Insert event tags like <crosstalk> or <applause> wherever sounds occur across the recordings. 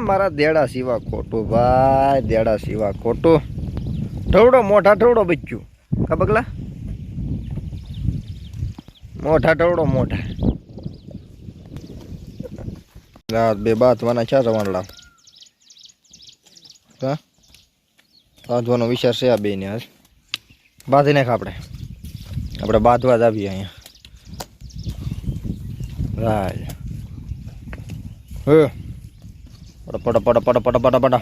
મારા દેડા સિવા ખોટું, ભાઈ, દેડા સિવા ખોટું. ઠવડો, મોઢા ઠવડો બચ્યું. કા પગલા મોઢા ઠવડો, મોઢા. રાત બે બાથવાના જવાનું લાવ? હા? બાંધવાનો વિચાર છે આ બેને હાલ. બાંધી નાખ આપણે. આપણે બાંધવા જ આવીએ અહીંયા. રાજ. હે? પડ પડ પડ પડ પડ પડ પડ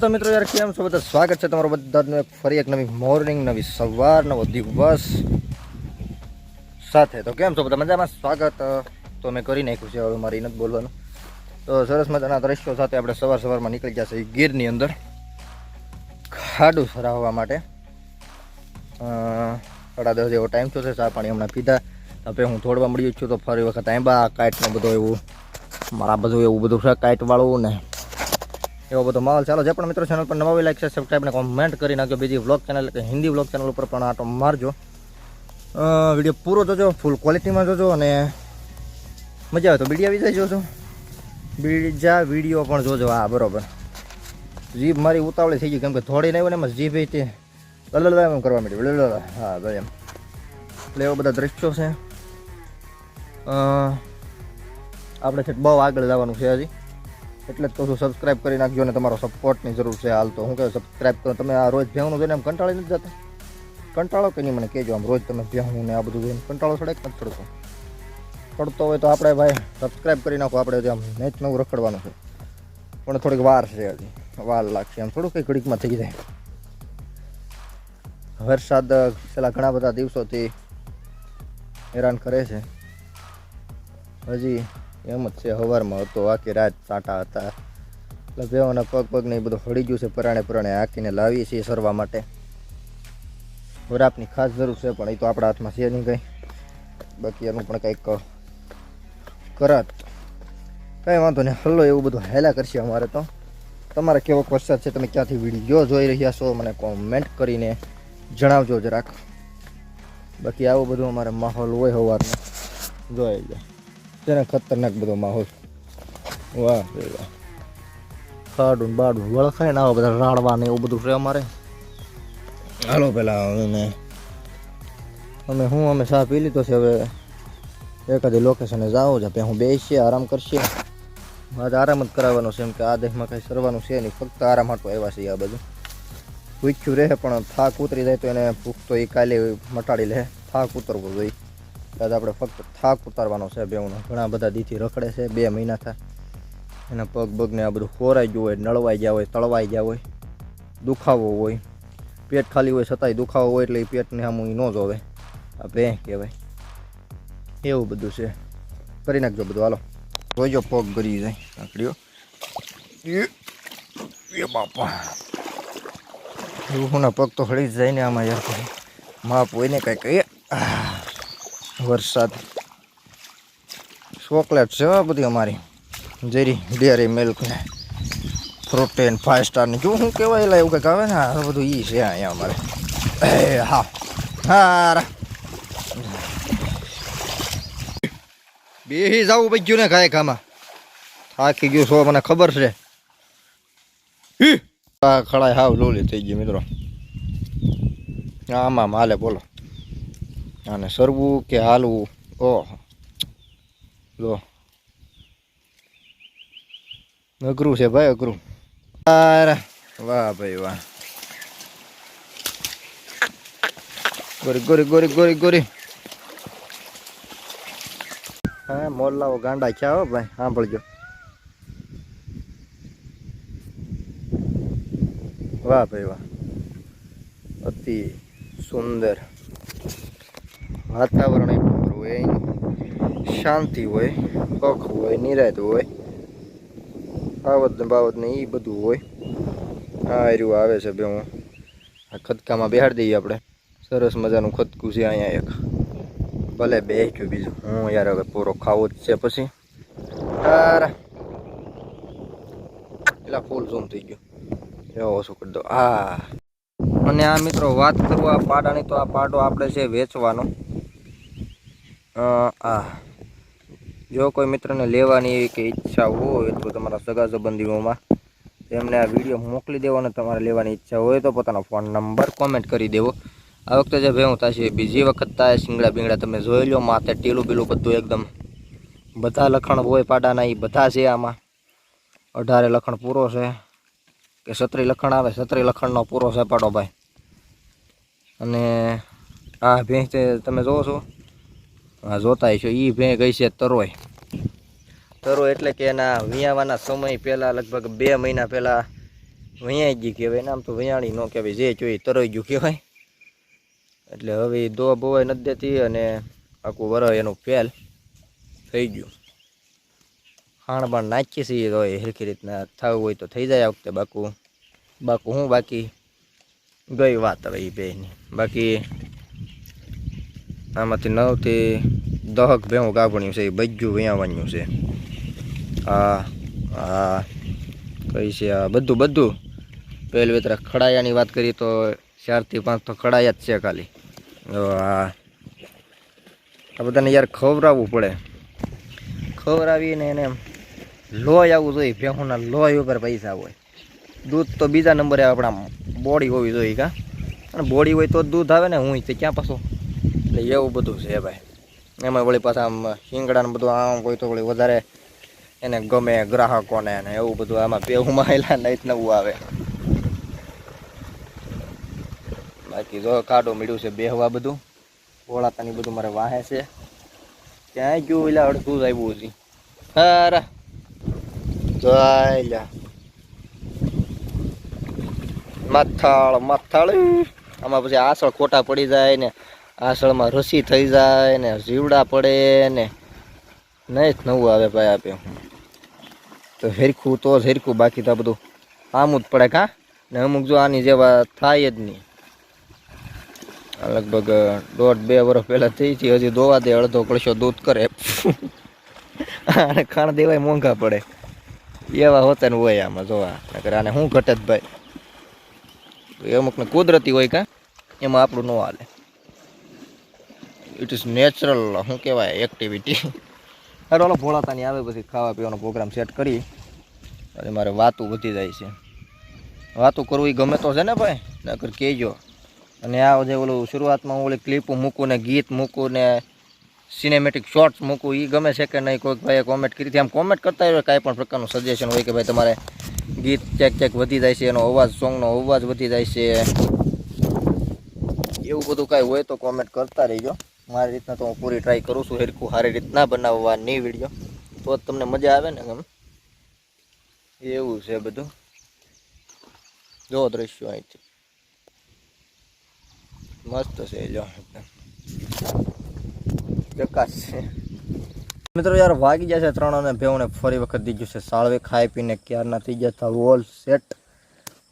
તો મિત્રો યાર, કેમ છો? બધા સ્વાગત છે તમારું બધાનું ફરી એક નવી મોર્નિંગ નવી સવાર નવો દિવસ. સાથે. તો કેમ છો બધા? મજામાં? સ્વાગત. તો મેં કરી નાખ્યું છે હવે મારી નથી બોલવાનું. તો સરસ મજાના દ્રશ્યો સાથે આપણે સવાર સવારમાં નીકળી જશે ગીરની અંદર. ખાડું સરાવવા માટે. સાડા દસ જેવો ટાઈમ થયો છે. ચા પાણી હમણાં પીધા. હવે હું થોડવા મળ્યું છું તો ફરી વખત આંબા કાઇટને બધું એવું. મારા બધું એવું બધું છે કાઇટવાળું ને એવો બધો માહોલ ચાલો. જે પણ મિત્રો ચેનલ પર નવા લાઈક છે સબસ્ક્રાઈબ ને કોમેન્ટ કરી નાખજો. બીજી વ્લોગ ચેનલ કે હિન્દી વ્લોગ ચેનલ ઉપર પણ આટો મારજો. વીડિયો પૂરો જોજો ફૂલ ક્વોલિટીમાં જોજો અને મજા આવે તો બીડી આવી જાય જોજો. બીજા વીડિયો પણ જોજો, હા, બરાબર. જીભ મારી ઉતાવળી થઈ ગઈ, કેમ કે થોડી નહીં એમાં જીભ એ તે લલલા એમ કરવા માંડી લલલા હા, ભાઈ એમ. એટલે એવા બધા દ્રશ્યો છે. આપણે છે બહુ આગળ જવાનું છે હજી. એટલે જ કહું છું સબસ્ક્રાઇબ કરી નાખજો અને તમારો સપોર્ટની જરૂર છે હાલ તો. હું કહે સબસ્ક્રાઈબ કરો. તમે આ રોજ ભેવનું જોઈને એમ કંટાળી નથી જતા? કંટાળો કે નહીં? મને કહેજો, આમ રોજ તમે ભેહું ને આ બધું જોઈને કંટાળો સડે કે નથી ચડતો? હોય તો આપણે ભાઈ સબસ્ક્રાઈબ કરી નાખો, આપણે આમ નેચ નવું રખડવાનું છે. પણ થોડીક વાર છે હજી, વાર લાગશે આમ. થોડું કંઈ ઘડીકમાં થઈ જાય. વરસાદ છેલ્લા ઘણા બધા દિવસોથી હેરાન કરે છે. હજી એમ જ છે સવારમાં હતો, આખી રાત સાંટા હતા. એટલે બેવાના પગ પગ ને એ બધું હળી ગયું છે પરાણે પરાણે આંકીને લાવીએ છીએ સરવા માટે. વરાપની ખાસ જરૂર છે, પણ એ તો આપણા હાથમાં છે નહીં કંઈ. બાકી એનું પણ કંઈક કરત. કંઈ વાંધો નહીં હલ્લો એવું બધું હેલા કરશે અમારે તો. તમારે કેવો વરસાદ છે, તમે ક્યાંથી વીડિયો જોઈ રહ્યા છો, મને કોમેન્ટ કરીને જણાવજો જરાક. બાકી આવું બધું અમારે માહોલ હોય સવારનો જોઈ જાય તેને ખતરનાક બધો માહોલ. વાહ વાહ. ખાડું બાડું વળખાય ને આવા બધા રાડવા ને એવું બધું છે અમારે. હાલો પેલા અમે અમે હું, અમે ચા પી લીધો છે હવે. એકાદી લોકેશને જાઓ છે આપણે હું બેસીએ, આરામ કરશે. આજે આરામ જ કરાવવાનો છે, એમ કે આ દેશમાં કંઈ સરવાનું છે નહીં, ફક્ત આરામ હાટો આવ્યા છે આ બધું ભૂખ્યું રહે, પણ થાક ઉતરી જાય તો એને ભૂખ તો એ કાલે મટાડી લે. થાક ઉતરવો જોઈએ. આજે આપણે ફક્ત થાક ઉતારવાનો છે, બેઉનો. ઘણા બધા દીથી રખડે છે, બે મહિના થાય એના પગ પગને આ બધું ખોરાઈ ગયું હોય, નળવાઈ ગયા હોય, તળવાઈ ગયા હોય, દુખાવો હોય. પેટ ખાલી હોય છતાંય દુખાવો હોય એટલે એ પેટને આમ ન જોવે. આ ભે કહેવાય. એવું બધું છે. કરી નાખજો બધું, હાલો. જોઈજો પગ ગરી જાય કાકડીઓ એ બાપા. એવું પગ તો હળી જ જાય ને આમાં યાર માપ હોય ને કાંઈ કહીએ વરસાદ. ચોકલેટ છે બધી અમારી. જેરી, ડેરી મિલ્ક ને પ્રોટીન ફાઇવ સ્ટારની જો શું કહેવાય એટલે એવું કંઈક આવે ને? આ બધું એ છે અહીંયા અમારે. હા. હા બે જવું ગયું ને ખાય ખામાં. થાકી ગયું છો, મને ખબર છે. ખડાય હાવ લોલી થઈ ગઈ મિત્રો. આમાં માલે બોલો. અને સરવું કે હાલવું? ઓહ. લો અઘરું છે ભાઈ અઘરું. વાહ ભાઈ વાહ ગોરી ગોરી ગોરી ગોરી ગોરી હા મોરલાઓ ગાંડા છે હો ભાઈ સાંભળજો વાહ ભાઈ વાહ અતિ સુંદર વાતાવરણ હોય શાંતિ હોય હક હોય નિરાત હોય આવત ને બાવત ને એ બધું હોય. આ એર્યું આવે છે બે હું. આ ખદકામાં બેહાડી દઈએ આપણે. સરસ મજાનું ખદકું છે અહીંયા એક. ભલે બે ગયું બીજું. હું યાર હવે પૂરો ખાવો જ છે પછી. યાર પેલા ફૂલ ઝૂમ થઈ ગયો. એવો ઓછું કરી દો. આ અને આ મિત્રો વાત કરું આ પાડાની તો આ પાડો આપણે છે વેચવાનો. આ. જો કોઈ મિત્રને લેવાની એવી કે ઈચ્છા હોય તો તમારા સગા સંબંધીઓમાં તેમને આ વીડિયો મોકલી દેવો અને તમારે લેવાની ઈચ્છા હોય તો પોતાનો ફોન નંબર કોમેન્ટ કરી દેવો. આ વખતે જે ભેવું થશે બીજી વખત થાય શિંગડા બિંગડા તમે જોઈ લો માથે ટીલું બીલું બધું એકદમ. બધા લખણ હોય પાડાના એ બધા છે આમાં. અઢારે લખણ પૂરો છે. કે સત્રી લખણ આવે સત્રી લખણનો પૂરો છે પાડો ભાઈ. અને આ ભેંસ તમે જોવો છો. જોતા છો એ ભેં ગઈ છે તરોય. તરો એટલે કે એના વિયાવાના સમય પહેલાં, લગભગ બે મહિના પહેલાં વૈયાઈ ગયું કહેવાય. નામ તો વૈયાણી ન કહેવાય. જે જોઈએ તરોઈ ગયું કહેવાય. એટલે હવે દો બોવાય નથી દેતી અને આખું વર એનું ફેલ થઈ ગયું. ખાણ બાણ નાખીએ છીએ તો એ હરખી રીતના થવું હોય તો થઈ જાય આ વખતે બાકુ. બાકુ હું બાકી ગઈ વાત હવે એ બેની બાકી આમાંથી નવથી દહક ભેવું ગાભણ્યું છે, એ બધું વૈયાવાનું છે. આ આ, કઈ છે, આ બધું બધું. પહેલી વેતરા ખડાયાની વાત કરીએ તો ચારથી પાંચ તો ખડાયા જ છે ખાલી. હા આ બધાને યાર ખવડાવવું પડે. ખવડાવીને એને લોહી આવવું જોઈએ, ભેહુંના લોહી ઉપર પૈસા હોય. દૂધ તો બીજા નંબરે આપણા બોડી હોવી જોઈએ કા. અને બોડી હોય તો દૂધ આવે ને હું ક્યાં પાછું એટલે એવું બધું છે ભાઈ. એમાં વળી પાછા આમ શિંગડા ને બધું આમ કોઈ તો વળી વધારે એને ગમે ગ્રાહકોને ને એવું બધું આમાં પેહુમાં આવેલા નહીં નવું આવે. બાકી જો કાઢો મળ્યું છે બેહવા બધું. ભોળાતાની બધું મારે વાહે છે. ત્યાં ગયું એટલે અડધું જ આવ્યું છે હારા. જોઈ લ્યા. માથાળ માથાળ. આમાં પછી આસળ ખોટા પડી જાય ને. આસળમાં રસી થઈ જાય ને જીવડા પડે ને નહીં જ નવું આવે ભાઈ આપે. તો હેરખું તો જ હેરખું બાકી તો બધું આમ જ પડે કા? ને અમુક જો આની જેવા થાય જ નહીં. લગભગ દોઢ બે વર્ષ પહેલાં થઈ છે, હજી દોવા દે, અડધો કળશો દૂધ કરે. અને ખાણ દેવાય મોંઘા પડે. એવા હોતા ને હોય આમાં જોવા નકર આને શું ઘટે જ ભાઈ? અમુકને કુદરતી હોય કાં? એમાં આપણું ન હાલે. ઇટ ઇઝ નેચરલ શું કહેવાય એક્ટિવિટી અરે ઓલો ભોળાતાની આવે પછી ખાવા પીવાનો પ્રોગ્રામ સેટ કરી. અને મારે વાતું વધી જાય છે. વાતું કરવું ગમે તો છે ને ભાઈ? નકર કહેજો. અને આ જે ઓલું શરૂઆતમાં હું ઓલી ક્લિપો મૂકું ને ગીત મૂકું ને સિનેમેટિક શોર્ટ્સ મૂકું એ ગમે છે કે નહીં, કોઈક ભાઈએ કોમેન્ટ કરી હતી. આમ કોમેન્ટ કરતા હોય, કાંઈ પણ પ્રકારનું સજેશન હોય કે ભાઈ તમારે ગીત ચેક ચેક વધી જાય છે, એનો અવાજ સોંગનો અવાજ વધી જાય છે. એવું બધું કાંઈ હોય તો કોમેન્ટ કરતા રહીજો. મારી રીતના તો હું પૂરી ટ્રાય કરું છું. હરખું સારી રીતના બનાવવાની વીડિયો તો જ તમને મજા આવે ને ગમે. એવું છે બધું. જો દ્રશ્યો અહીંથી. મસ્ત છે જો ચકાસ છે. મિત્રો યાર વાગી ગયા છે ત્રણ અને ભેવને ફરી વખત દીધું છે સાળવે, ખાઈ પીને ક્યારના થઈ ગયા હતા સેટ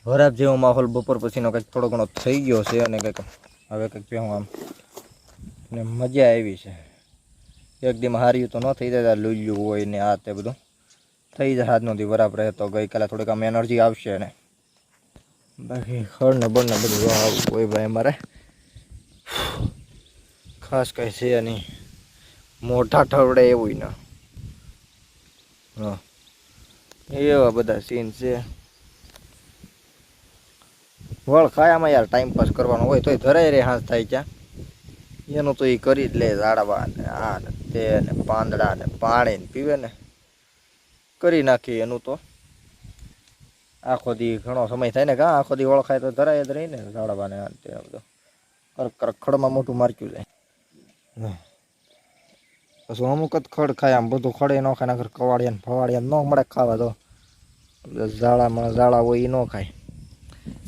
વરાબ જેવો માહોલ બપોર પછીનો કંઈક થોડો ઘણો થઈ ગયો છે અને કંઈક હવે કંઈક ભેવું આમ. ને મજા આવી છે. એકદમ હાર્યું તો ન થઈ જાય લુલ્યું હોય ને આ તે બધું. થઈ જાય હાથ નથી બરાબર તો ગઈકાલે થોડીક આમ એનર્જી આવશે ને. બાકી ખડ ને બળ ને બધું આવું હોય ભાઈ અમારે. ખાસ કંઈ છે નહીં. મોટા ઠરડે એવું ના. હા. એવા બધા સીન છે. વળ ખાયામાં યાર ટાઈમ પાસ કરવાનો હોય તોય ધરાય રે હાથ થાય ક્યાં. એનું તો એ કરી જ લે ઝાડવા ને આ ને તે ને પાંદડા ને પાણી ને પીવે ને. કરી નાખીએ એનું તો. આખો દી ઘણો સમય થાય ને કાં, આખો દી ઓળખાય તો ધરાય જ રહી ને ઝાડવા ને આ તે. બધું ખડમાં મોટું માર્ક્યું જાય. પછી અમુક જ ખડ ખાય, આમ બધું ખડે ન ખાય નાખર કવાડિયા ને ફવાડિયા ન મળે ખાવા તો. ઝાડામાં, ઝાડા હોય એ ન ખાય.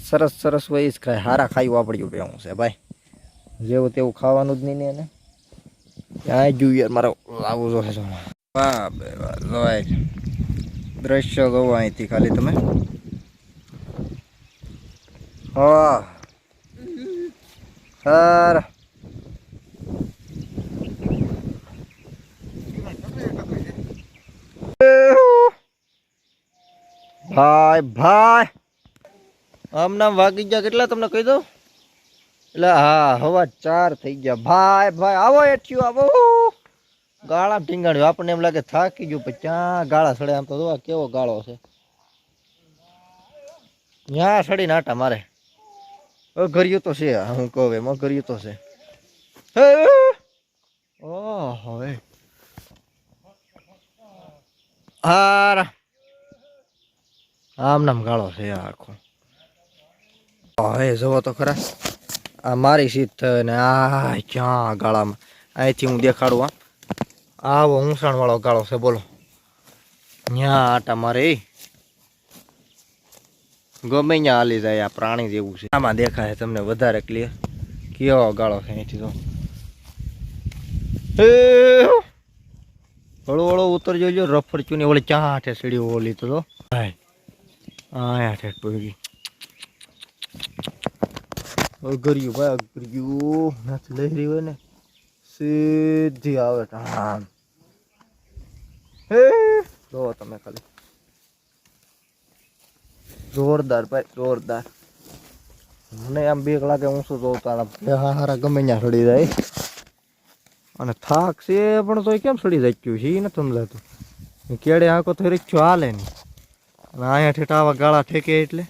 સરસ સરસ હોય જ ખાય. હારા ખાયું વાપર્યું બેવું છે, ભાઈ. જેવું તેવું ખાવાનું જ નહીં એને. ક્યાં જોયું યાર, મારે લાવવું જોઈએ તો દ્રશ્ય જોવો અહીંથી ખાલી તમે. હા. ભાઈ ભાઈ. આમ નામ વાગી ગયા, કેટલા તમને કહી દઉં? એટલે હા, હવા ચાર થઈ ગયા. ભાઈ ભાઈ, આવો એઠ્યું, આવો. ગાળા ટીંગાડ્યું આપણને એમ લાગે થાકી ગયું, પણ ક્યાં ગાળા સડે? આમ તો કેવો ગાળો છે. ત્યાં સડી નાટા મારે. અઘર્યું તો છે, હું કહું એમ, અઘર્યું તો છે. હે ઓહો એ હારા. આમ નામ ગાળો છે આખો. હવે જવો તો ખરા. આ મારી સીટ ને આ ક્યાં ગાળામાં? અહીંથી હું દેખાડું આ આવો ઊંસાણવાળો ગાળો છે બોલો. ન્યા આટા મારે. ગમે ત્યાં હાલી જાય આ પ્રાણી જેવું છે. આમાં દેખાય તમને વધારે ક્લિયર કેવો ગાળો છે અહીંથી તો. હળો હળો ઉતર જોજો રફર ચૂની ઓલી ચા આઠે સીડી ઓલી તો આયા ઠેક પડી અગર્યું ભાઈ અઘર્યું નથી લઈ રહ્યું હોય ને સીધી આવે આમ હે, જોવો તમે ખાલી. જોરદાર ભાઈ, જોરદાર. મને આમ બે લાગે, હું શું જોઉં તારા હારા, ગમે ત્યાં સડી જાય. અને થાક છે પણ તો કેમ સડી જાય? છે એ નથી સમજાતું. કેડે આંકો થઈ રહ્યો હાલે નહીં. અને અહીંયા ઠેઠ આવા ગાળા ઠેકે એટલે.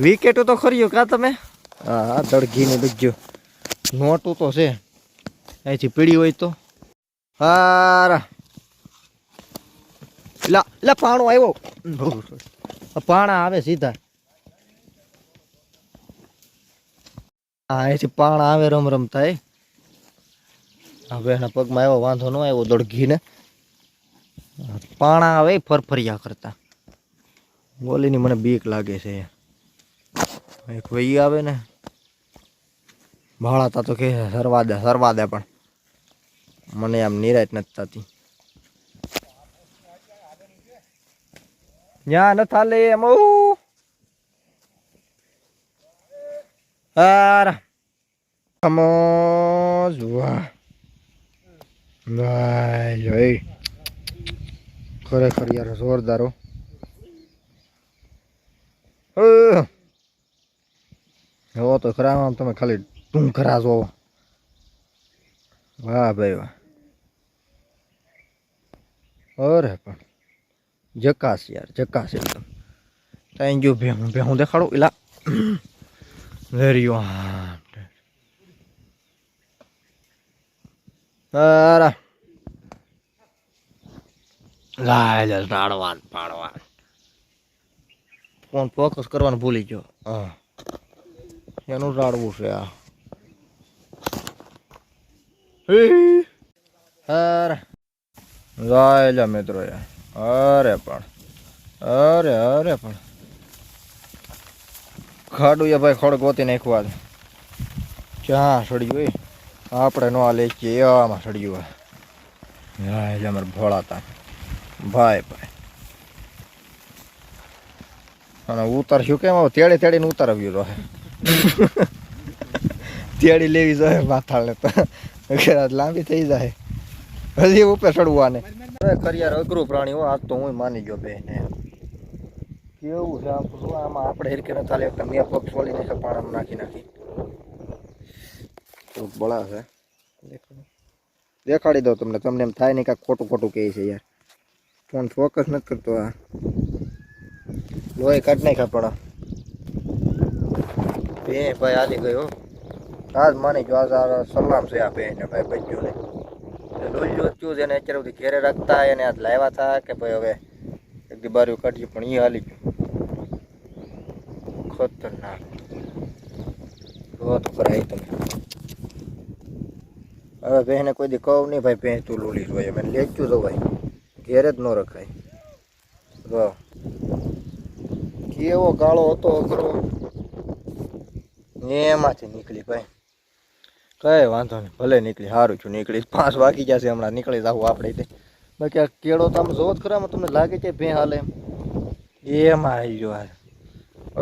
વિકેટો તો ખરીયો કા તમે? હા દળઘીને બીજો. નોટું તો છે. અહીંથી પીડી હોય તો. હારા. લા લા, પાણો આવ્યો. પાણા આવે સીધા. હા અહીંથી પાણા આવે રમ રમતા એ હવે એના પગમાં આવ્યો, વાંધો ન આવ્યો દળઘીને પાણા આવે ફરફરિયા કરતા. બોલીની મને બીક લાગે છે. એક વહી આવે ને. ભાળાતા તો કે સરવા દે સરવા દે પણ. મને આમ નિરાશ નથી થતી. ન્યા ન થાલે એમ કમોઝ વાહ વાહ જોઈ. ખરેખર યાર જોરદારો હો. તો ખરા તમે ખાલી ટૂંકરા જોવો. વાહ ભાઈ વાહ. અરે પણ, જકાસ યાર, જકાસ એકદમ. ત્યાં જો ભેહું ભેહું દેખાડો? એલા વેરી અરે. લાય રાડવાન પાડવાન. ફોન ફોકસ કરવાનું ભૂલી ગયો. હા. એનું રાડવું છે આ. અરે. મિત્રો અરે પણ. અરે અરે પણ. ખાડું ભાઈ ખોડ ગોતી નાખવા દે ક્યાં સડ્યું આપણે નો આ લઈ છીએ એવામાં સડ્યું હોય. જાય લે અમારે ભોળાતા ભાઈ ભાઈ. અને ઉતારશું કેમ આવું? તેડી તેડીને ઉતારવ્યું રહે <laughs> તેડી લેવી જોઈએ માથાળને તો. વગેરે લાંબી થઈ જાય હજી ઉપર ચડવાને કરિયાર અઘરું પ્રાણી હોય આજ તો હું માની ગયો બે ને કેવું છે આમ આમાં આપણે હેરકે ન ચાલે એકદમ મેં પગ છોલી નાખે પાણામાં નાખી નાખી થોડુંક બળા છે દેખાડી દઉં તમને તમને એમ થાય નહીં કાંઈક ખોટું ખોટું કહે છે યાર ફોન ફોકસ નથી કરતો આ લોહી કાઢ નાખ્યા પડા બે ભાઈ હાલી ગયો આજ માની જો આ સલામ છે આ બેને ભાઈ બચ્યું ને ડોલ્યું છે એને અત્યારે સુધી ઘેરે રાખતા, એને આજ લાવ્યા હતા કે ભાઈ હવે એક દી બારું કાઢ્યું પણ એ હાલી ગયું. ખતરનાક. કરાય તમે. હવે બહેને કોઈ દી કહું નહીં, ભાઈ ભેં તું લોલી જોઈએ મેં લેચ્યું તો ભાઈ ઘેરે જ ન રખાય. વાહ કેવો ગાળો હતો અઘરો. એમાંથી નીકળી ભાઈ કઈ વાંધો નહીં, ભલે નીકળી સારું છું નીકળીશ પાંચ વાગી જશે હમણાં, નીકળી જાવ આપણે તે. બાકી આ કેળો તમે જોવો જ ખરામાં તમને લાગે છે ભે હાલે એમાં. આવી ગયો હાલ.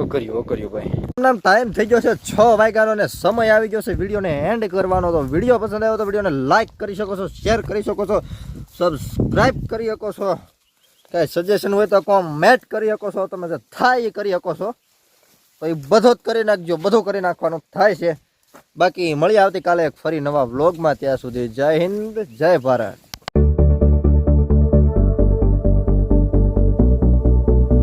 ઓકર્યું ઓકર્યું ભાઈ. તમને ટાઈમ થઈ ગયો છે છ વાગ્યાનો ને સમય આવી ગયો છે વિડીયોને એન્ડ કરવાનો. તો વીડિયો પસંદ આવ્યો તો વિડીયોને લાઇક કરી શકો છો શેર કરી શકો છો સબસ્ક્રાઈબ કરી શકો છો. કાંઈ સજેશન હોય તો કોમેન્ટ કરી શકો છો, તમે જે થાય એ કરી શકો છો. તો એ બધો જ કરી નાખજો, બધું કરી નાખવાનું થાય છે. બાકી મળી આવતીકાલે ફરી નવા વ્લોગમાં. ત્યાં સુધી જય હિન્દ જય ભારત.